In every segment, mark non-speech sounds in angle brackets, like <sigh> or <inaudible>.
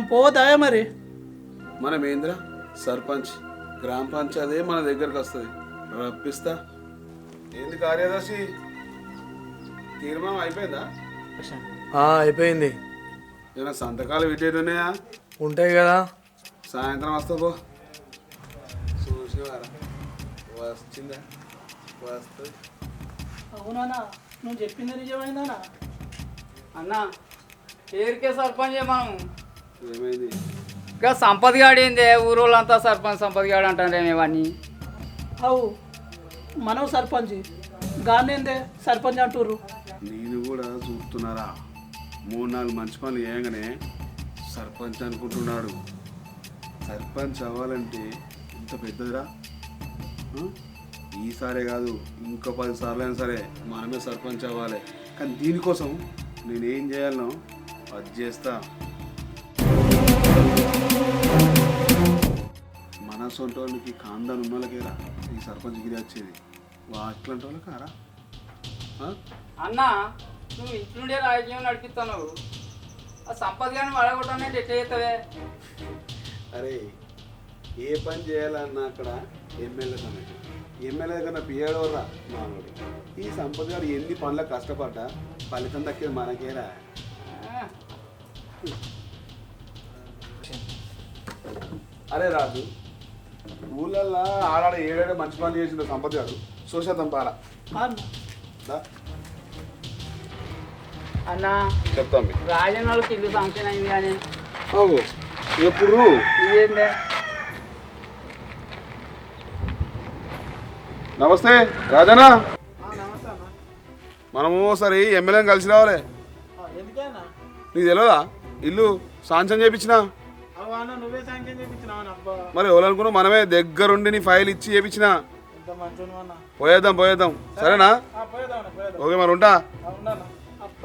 మనం పోవద్దా మరి? మనం ఏంద్ర సర్పంచ్ గ్రామ పంచాయతీ మన దగ్గరకు వస్తుంది. రప్పిస్తా. ఏంది కార్యదర్శి? తీర్మానం అయిపోయిందా? ఆ, అయిపోయింది. ఏమైనా సంతకాలు పెట్టేటున్నాయా ఉంటాయి కదా. సాయంత్రం వస్తా పో. చూసేవారా? వచ్చిందా వస్తుంది అవునానా నువ్వు చెప్పింది నిజమైందానా అన్న పేరుకే సర్పంచ్ మనం ఇంకా సంపత్ గాడు ఏంది ఊరోళ్ళంతా సర్పంచ్ సంపత్ గాడు అంటారే ఇవన్నీ. అవు మనం సర్పంచ్. గాంధీ సర్పంచ్ అంటుర్రు? నేను కూడా చూస్తున్నారా? మూడు నాలుగు మంచి పనులు చేయగానే సర్పంచ్ అనుకుంటున్నాడు. సర్పంచ్ అవ్వాలంటే ఇంత పెద్దదిరా? ఈసారే కాదు ఇంకో పది సార్లు అయినా సరే మనమే సర్పంచ్ అవ్వాలి. కానీ దీనికోసం నేనేం చేయాలనో అది చేస్తా. సొంత వాళ్ళకి కాందాన్ ఉన్న వాళ్ళకేరా ఈ సర్పంచ్ గిరి వచ్చేది. వా అట్లాంటి వాళ్ళకి కారా? ఆ? అన్న నువ్వు ఇంటి నుండే రాజకీయం నడిపిస్తాను ఆ సంపత్ గారిని వడగొట్టానంటే ఎట్లా చేస్తావే అరే ఏ పని చేయాలన్నా అక్కడ ఎమ్మెల్యే సమస్య ఎమ్మెల్యే కన్నా పియ్యాడు రా మానవుడు ఈ సంపద గారు ఎన్ని పనులకు కష్టపడ్డా? ఫలితం దక్కేది మనకేరా. అరే రాజు ఊళ్ళల్లో ఆడాడ ఏడాడ మంచి పనులు చేసిన సంపద గారు. చూసేద్దాం పారా అన్న చెప్తాం రాజన్ వాళ్ళకి ఇల్లు ఫంక్షన్ అయింది కానీ ఎప్పుడు? ఇదేందే? నమస్తే రాజనా మనము ఒకసారి ఎమ్మెల్యేని కలిసి రావాలి. నీకు తెలియదా ఇల్లు సాంక్షన్ చేయించిన మరి ఎవరనుకున్నా మనమే దగ్గరుండి నీ ఫైల్ ఇచ్చి అన్న. పోయేద్దాం పోయేద్దాం. సరేనా? పోయేదా పోయేదా ఓకే మరి ఉంటా? అప్ప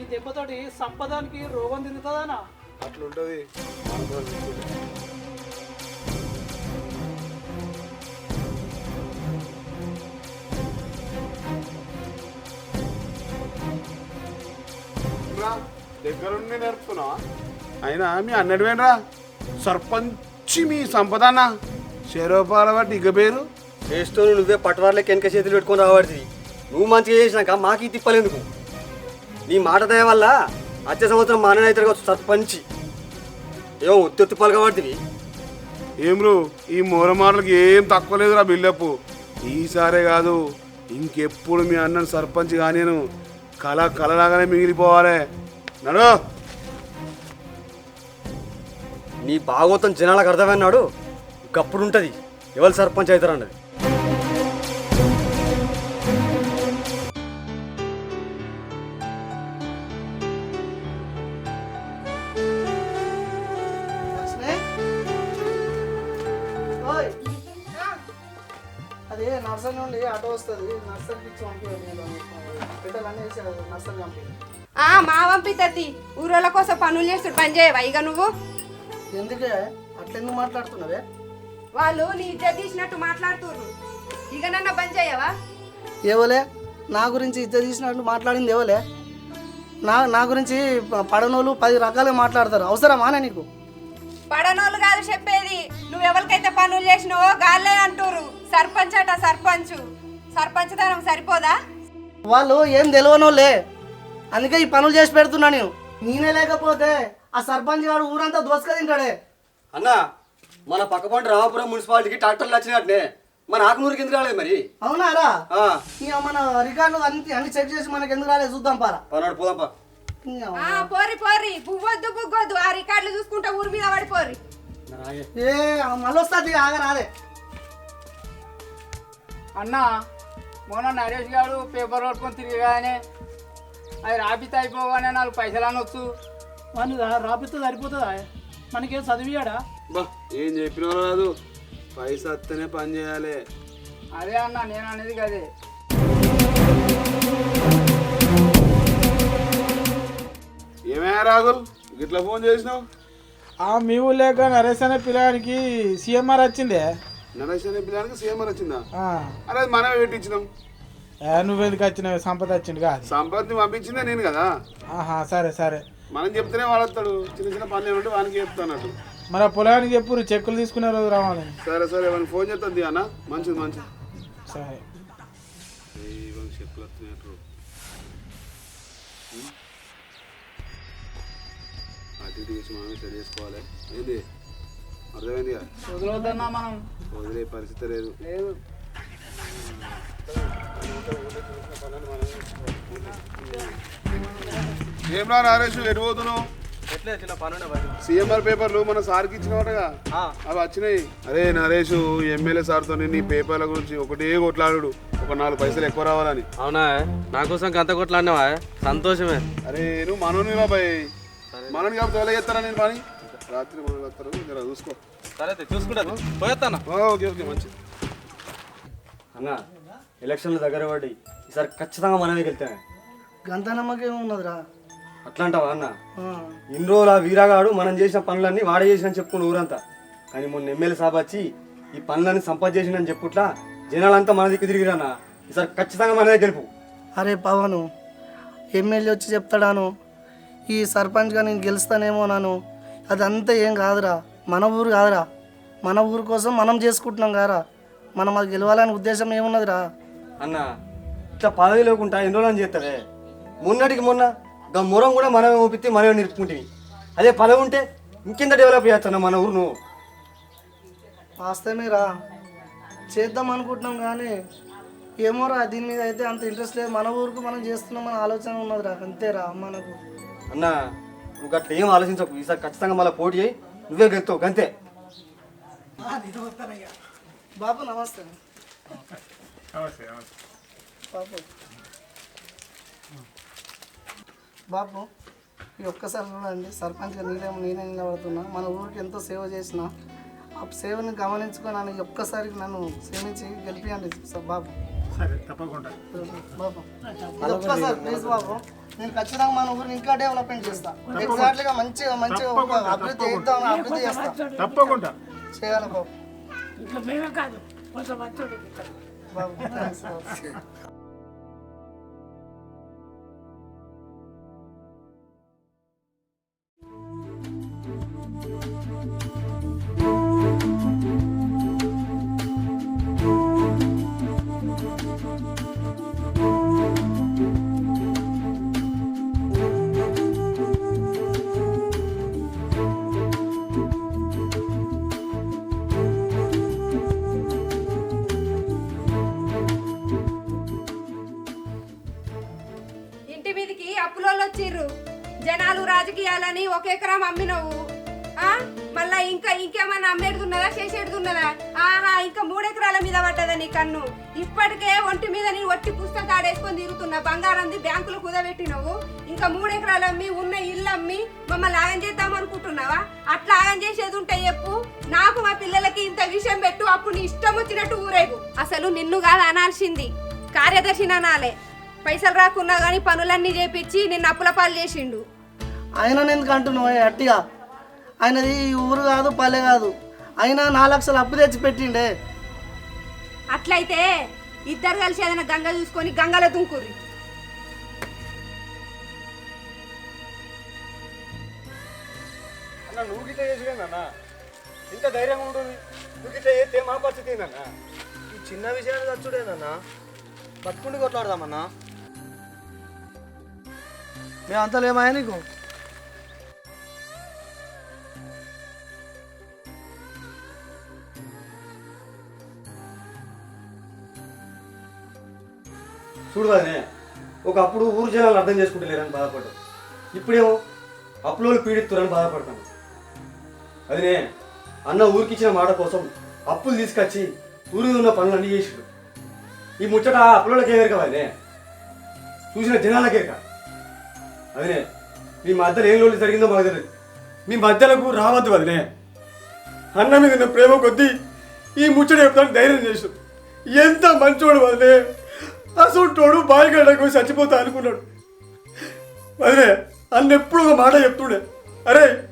ఈ దెబ్బతోటి సంపదానికి రోగం తిరుగుతుందానా అట్లుంటది. దగ్గరుండి నేర్పుతున్నా అయినా మీ అన్నడివేనరా సర్పంచ్ మీ సంపద అన్న శరోపాల బట్టి ఇక పేరు చేస్తూ నువ్వే పట్టువార్లకి వెనక చేతులు పెట్టుకొని రాబడుతుంది నువ్వు మంచిగా చేసినాక మాకు ఈ తిప్పలేందుకు? నీ మాట దయ వల్ల వచ్చే సంవత్సరం మా అయితే సర్పంచ్. ఏమో ఉత్తెత్తు పలకబడుతుంది ఏం బ్రో ఈ మూలమాటలకు ఏం తక్కువ లేదురా బిల్డప్ ఈసారే కాదు ఇంకెప్పుడు మీ అన్నను సర్పంచ్ కానేను కళ కళలాగానే మిగిలిపోవాలి. నడు! నీ భాగవతం జనాలకు అర్థమన్నాడు? ఇంకప్పుడు ఉంటుంది ఎవరు సర్పంచ్ అవుతారు అన్నది. అదే నర్సరీ నుండి ఆటో వస్తుంది. నర్సరీ మా పంపితది ఊరోళ్ళ కోసం పనులు చేస్తుడు పని చేయవా? ఇక నువ్వు? ఎందుకే? అట్లెందుకు మాట్లాడుతున్నావే? వాళ్ళు నీ ఇద్దరు తీసినట్టు మాట్లాడుతుర్రు. ఇక నన్న పని చేయవా? ఏవోలే నా గురించి ఇద్దరు తీసినట్టు మాట్లాడింది ఏవోలే. నా నా గురించి పడనోళ్ళు పది రకాలుగా మాట్లాడతారు. అవసరమానే నీకు? పడనోళ్ళు కాదు చెప్పేది. నువ్వు ఎవరికైతే పనులు చేసినావో గాల్లే అంటుర్రు. సర్పంచ్ అట సర్పంచ్. సర్పంచ్ తనం సరిపోదా? వాళ్ళు ఏం తెలియనోళ్ళే అందుకే ఈ పనులు చేసి పెడుతున్నా నేను. నేనే లేకపోతే ఆ సర్పంచ్ గారు ఊరంతా దోసుక తింటాడే. అన్న మన పక్కపంట రామాపురం మున్సిపాలిటీకి ట్రాక్టర్లు వచ్చినట్టే మన ఆకునూరుకి ఎందుకు రాలేదు మరి? అవునారా ఆ, ఇక మన రికార్డులు అన్ని అన్ని చెక్ చేసి మనకి ఎందుకు రాలేదు చూద్దాం పారా. పనాడు పోదాంపా పోరి పోరి బువ్వొద్దు బుగ్గొద్దు ఆ రికార్డులు చూసుకుంటా ఊరి మీద పడిపోరి ఏ మళ్ళీ వస్తుంది ఆగ. రాదే అన్న మొన్న నరేష్ గారు పేపర్ పట్టుకొని తిరిగానే అది రాపితే అయిపోగానే నాలుగు పైసలు అనొచ్చు. వాడిని రాపిస్తే సరిపోతుందా? మనకేం చదివియాడా? బా ఏం చెప్పినా రాదు. పైసా వస్తేనే పని చేయాలి. అదే అన్న నేను అనేది కదే ఏమయ్యా రాహుల్ గిట్లా ఫోన్ చేసినావు? ఆ మీ ఊళ్ళేక నరేష్ అనే పిల్లగానికి సీఎంఆర్ వచ్చిందే. నరేష్ అనే పిల్లానికి సీఎం వచ్చిందా? ఆ. అరే అది మనమే పెట్టించినాం. నువ్వెందుకు వచ్చినావు? సంపద వచ్చిండు కాదు. సంపత్ని పంపించిందే నేను కదా. ఆహా సరే సరే. మనం చెప్తేనే వాడతాడు చిన్న చిన్న పనులు ఏమంటే వానికి చెప్తానట్టు మరి ఆ పొలానికి చెప్పు చెక్కులు తీసుకునే రోజు రావాలని సరే సరే వానికి ఫోన్ చేస్తుంది అన్న. మంచిది మంచిది. సరే. వస్తున్నట్టు అటు ఇటు చేసి మనమే సెట్ చేసుకోవాలి. ఏంది? అర్థమైంది మనం. వదిలే పరిస్థితి లేదు. లేదు. ఏం రా నరేష్ ఎటు పోతున్నావు? ఎట్లే చిన్న పని ఉండే సీఎంఆర్ పేపర్లు మన సార్కి ఇచ్చినవాటగా? అవి వచ్చినాయి. అరే నరేష్ ఎమ్మెల్యే సార్తో నీ పేపర్ల గురించి ఒకటే కొట్లాడు ఒక నాలుగు పైసలు ఎక్కువ రావాలని. అవునా? నా కోసం గంత కొట్లాడినావా? సంతోషమే. అరే నువ్వు మనోని బాబాయ్ మనోని కాబట్టి చేస్తారా నేను పని? రాత్రి మనోని వస్తారు. జర చూసుకో. సరే చూసుకుంటా పోయేస్తాను ఓకే ఓకే మంచిది. అన్న ఎలక్షన్ల దగ్గర పడి ఈసారి ఖచ్చితంగా మనమే గెలుతామే గంత నమ్మకం ఉన్నదిరా అట్లా అంటావా అన్న. ఇన్ని రోజులు ఆ వీరాగాడు మనం చేసిన పనులన్నీ వాడే చేసిన చెప్పుకుని ఊరంతా. కానీ మొన్న ఎమ్మెల్యే సాబ్ వచ్చి ఈ పనులన్నీ సంపద చేసిందని చెప్పుట్లా జనాలంతా మన దిక్కు తిరిగిరన్న ఈసారి ఖచ్చితంగా మనమే గెలుపు అరే పవను ఎమ్మెల్యే వచ్చి చెప్తాడాను. ఈ సర్పంచ్గా నేను గెలుస్తానేమో నాను. అదంతా ఏం కాదురా. మన ఊరు కాదురా. మన ఊరు కోసం మనం చేసుకుంటున్నాం కారా మనం అది గెలవాలనే ఉద్దేశం ఏమున్నదిరా? అన్న ఇట్లా పదవి లేకుండా ఎన్ని రోజులు చేస్తావే? మొన్నటికి మొన్న గా మొరం కూడా మనమే ఊపితే మనమే నిలుపుకుంటుంది అదే పదవి ఉంటే ఇంకెంత డెవలప్ చేస్తున్నా మన ఊరు నువ్వు వాస్తవమే రా చేద్దాం అనుకుంటున్నాం కానీ ఏమోరా దీని మీద అయితే అంత ఇంట్రెస్ట్ లేదు. మన ఊరికి మనం చేస్తున్నాం మన ఆలోచన ఉన్నదిరా అంతేరా మనకు. అన్న నువ్వు అట్లా ఏం ఆలోచించకు. ఈసారి ఖచ్చితంగా మళ్ళీ పోటీ చేయి నువ్వే గెలుతావు అంతే బాబు నమస్తే. బాబు. బాబు ఈ ఒక్కసారి చూడండి సర్పంచ్గా నేనేమో నేనే నిలబడుతున్నా. మన ఊరికి ఎంతో సేవ చేసిన. ఆ సేవని గమనించుకొని నన్ను ఈ ఒక్కసారి నన్ను క్షమించి గెలిపియండి సార్ బాబు. సరే తప్పకుండా. బాబు. ఒక్కసారి ప్లీజ్ బాబు. నేను ఖచ్చితంగా మన ఊరిని ఇంకా డెవలప్మెంట్ చేస్తా. ఎగ్జాక్ట్లీగా మంచిగా మంచిగా అభివృద్ధి చేద్దాం అభివృద్ధి చేస్తా. తప్పకుండా. చేయాలి బాబు. బాబు. <laughs> రాజకీయాలని ఒక ఎకరం అమ్మినవు. ఆ? మళ్ళా ఇంకా ఇంకేమన్నా అమ్మేది ఉన్నదా చేసేది ఉన్నదా ఆహా ఇంకా మూడెకరాల మీద పడ్డదా నీ కన్ను? ఇప్పటికే ఒంటి మీద నీ ఒట్టి పుస్తకం ఆడేసుకొని తిరుగుతున్నా బంగారంది బ్యాంకులు కుదబెట్టినవు ఇంకా మూడెకరాలు అమ్మి ఉన్న ఇల్లు అమ్మి మమ్మల్ని ఆగం చేద్దాం అనుకుంటున్నావా? అట్లా ఆగం చేసేది ఉంటే చెప్పు. నాకు మా పిల్లలకి ఇంత విషయం పెట్టు అప్పుడు నీ ఇష్టం వచ్చినట్టు ఊరేగు. అసలు నిన్ను కాదు అనాల్సింది. కార్యదర్శిని అనాలే. పైసలు రాకున్నా కానీ పనులన్నీ చేపించి నిన్ను అప్పుల పాలు చేసిండు. ఆయన ఎందుకు అంటున్నావు? అట్టిగా? ఆయనది ఈ ఊరు కాదు పల్లె కాదు. అయినా నాలుగు లక్షలు అప్పు తెచ్చి పెట్టిండే. అట్లయితే ఇద్దరు కలిసి ఏదైనా గంగ చూసుకొని గంగలో దుంకుర్రి. అన్న నువ్వు గిట్లా చేసిపోయిందన్న ఇంత ధైర్యంగా ఉంటుంది నువ్వు చేస్తే మా పరిస్థితి ఏందన్న ఈ చిన్న విషయాన్ని చచ్చుడేనన్నా బతుకుండి కొట్లాడదామన్నా మేము అంతా లేమాయా నీకు? చూడు ఒకప్పుడు ఊరు జనాలు అర్థం చేసుకుంటలేరని బాధపడ్డాం. ఇప్పుడేమో అప్పులోలు పీడిస్తున్నారని బాధపడతాను అదినే అన్న ఊరికిచ్చిన మాట కోసం అప్పులు తీసుకొచ్చి ఊరి ఉన్న పనులన్నీ చేసిడు. ఈ ముచ్చట ఆ అప్పులోళ్ళకి ఏమేరు కదనే చూసిన జనాలకే అదినే మీ మధ్యలో ఏం లోటు జరిగిందో మాకు తెలియదు మీ మధ్యలకు రావద్దు వదినే. అన్న మీద ప్రేమ కొద్దీ ఈ ముచ్చట చెప్తాను ధైర్యం చేసు ఎంత మంచోడు వదిలే అసలు బాయిగడ్డకు చచ్చిపోతా అనుకున్నాడు. వదిలే అన్న ఎప్పుడు ఒక మాట చెప్తుండే. అరే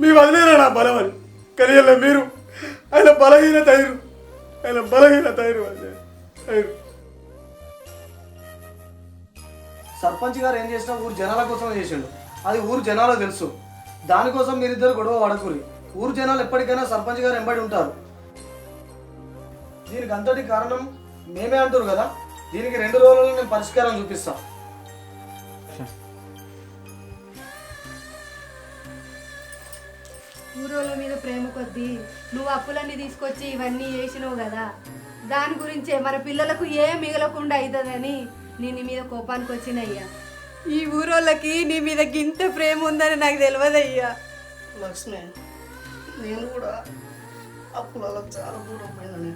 మీ వదిలేరా నా బలం అని. కానీ ఇలా మీరు ఆయన బలహీన తైరు. ఆయన బలహీన తైరు వదిలే తైరు. సర్పంచ్ గారు ఏం చేసినా ఊరు జనాల కోసం చేసిండు. అది ఊరు జనాలు తెలుసు. దానికోసం మీరిద్దరు గొడవ పడకూరి ఊరు జనాలు ఎప్పటికైనా సర్పంచ్ గారు వెంబడి ఉంటారు. దీనికి అంతటి కారణం మేమే అంటారు కదా? దీనికి రెండు రోజుల్లో నేను పరిష్కారం చూపిస్తా. ఊరోళ్ళ మీద ప్రేమ కొద్దీ నువ్వు అప్పులన్నీ తీసుకొచ్చి ఇవన్నీ చేసినావు కదా. దాని గురించే మన పిల్లలకు ఏం మిగలకుండా అవుతుందని నేను నీ మీద కోపానికి వచ్చినయ్యా. ఈ ఊరోళ్ళకి నీ మీద గింత ప్రేమ ఉందని నాకు తెలియదయ్యా. లక్ష్మి నేను కూడా అప్పులలో చాలా దూరం పోయినని.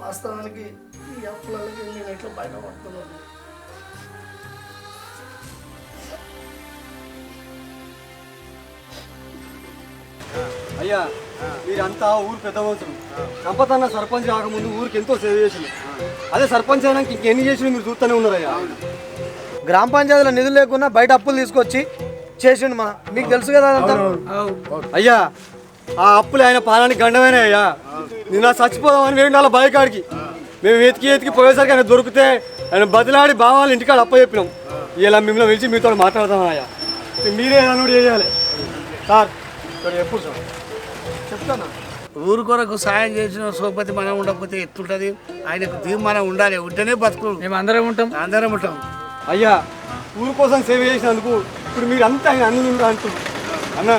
వాస్తవానికి ఈ అప్పులకి నేను ఎట్లా బయటపడుతున్నాను అయ్యా మీరంతా ఊరు పెద్ద మనుషులు సంపత్ అన్న సర్పంచ్ కాకముందు ఊరికి ఎంతో సేవ చేసింది. అదే సర్పంచ్ అయినాక ఇంకెన్ని చేసినా మీరు చూస్తూనే ఉన్నారయ్యా. గ్రామ పంచాయతీలో నిధులు లేకున్నా బయట అప్పులు తీసుకొచ్చి చేసిండు మా. మీకు తెలుసు కదా అదంతా? అయ్యా ఆ అప్పులు ఆయన పానానికి గండమైన అయ్యా నిన్న చచ్చిపోదామని వేడి వాళ్ళ బయకాడికి మేము వెతికి ఎతికి పోయేసరికి ఆయన దొరికితే ఆయన బదిలాడి బావాళ్ళ ఇంటికాడ అప్ప చెప్పినాం ఇలా మిమ్మల్ని పిలిచి మీతో మాట్లాడదాం అయ్యా. మీరే ఏదన్నా చేయాలి? సార్. ఇక్కడ ఎప్పుడు సార్? చెప్తాను? ఊరు కొరకు సాయం చేసిన సోపతి మనం ఉండకపోతే ఎట్లుంటది? ఆయనకు మనం ఉండాలి. ఉంటేనే బతుకు మేము అందరం ఉంటాం. అందరం ఉంటాం. అయ్యా ఊరు కోసం సేవ చేసినందుకు ఇప్పుడు మీరు అంతా ఆయన అన్నులు అంటున్నారు. అన్న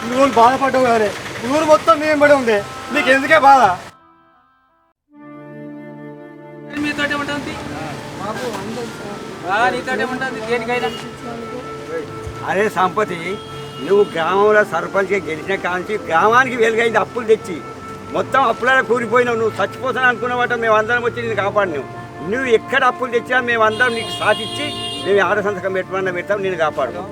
నువ్వు రోజులు బాధపడ్డావు కానీ ఊరు మొత్తం మేము పడి ఉండే. నీకు ఎందుకే బాధ? ఉంటుంది ఉంటుంది దేనికైనా. అరే సంపతి నువ్వు గ్రామంలో సర్పంచ్గా గెలిచిన కాంచి గ్రామానికి వెలుగైంది అప్పులు తెచ్చి మొత్తం అప్పులలో కూలిపోయినావు. నువ్వు చచ్చిపోతాను అనుకున్నవాట మేము అందరం వచ్చి నేను కాపాడినావు నువ్వు ఎక్కడ అప్పులు తెచ్చినా మేము అందరం నీకు సాధించి మేము ఆడ సంతకం పెట్టమన్నా పెడతాం నేను కాపాడు